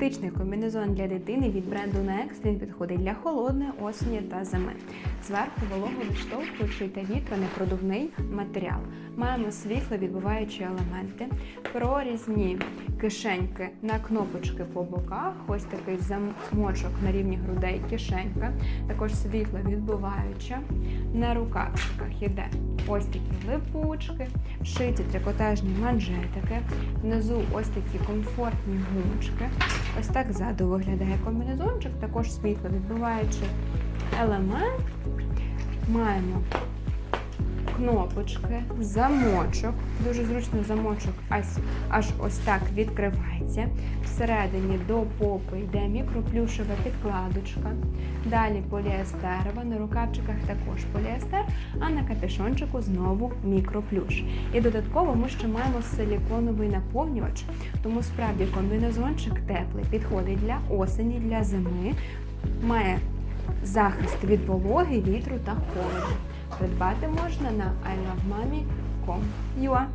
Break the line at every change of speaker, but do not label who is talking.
Практичний комбінезон для дитини від бренду Next. Він підходить для холодної осені та зими. Зверху вологовідштовхуючий та вітронепродувний матеріал. Маємо світловідбиваючі елементи, прорізні кишеньки на кнопочки по боках. Ось такий замочок на рівні грудей, кишенька. Також світло світловідбиваюча. На рукавчиках іде ось такі липучки, вшиті трикотажні манжетики. Внизу ось такі комфортні гумочки. Ось так ззаду виглядає комбінезончик, також світло відбиваючи елемент. Маємо кнопочки, замочок. Дуже зручно замочок аж, ось так відкривається. Всередині до попи йде мікроплюшева підкладочка. Далі поліестерова, на рукавчиках також поліестер, а на капюшончику знову мікроплюш. І додатково ми ще маємо силіконовий наповнювач, тому справді комбінезончик теплий, підходить для осені, для зими, має захист від вологи, вітру та холоду. Придбати можна на ilovemami.com.ua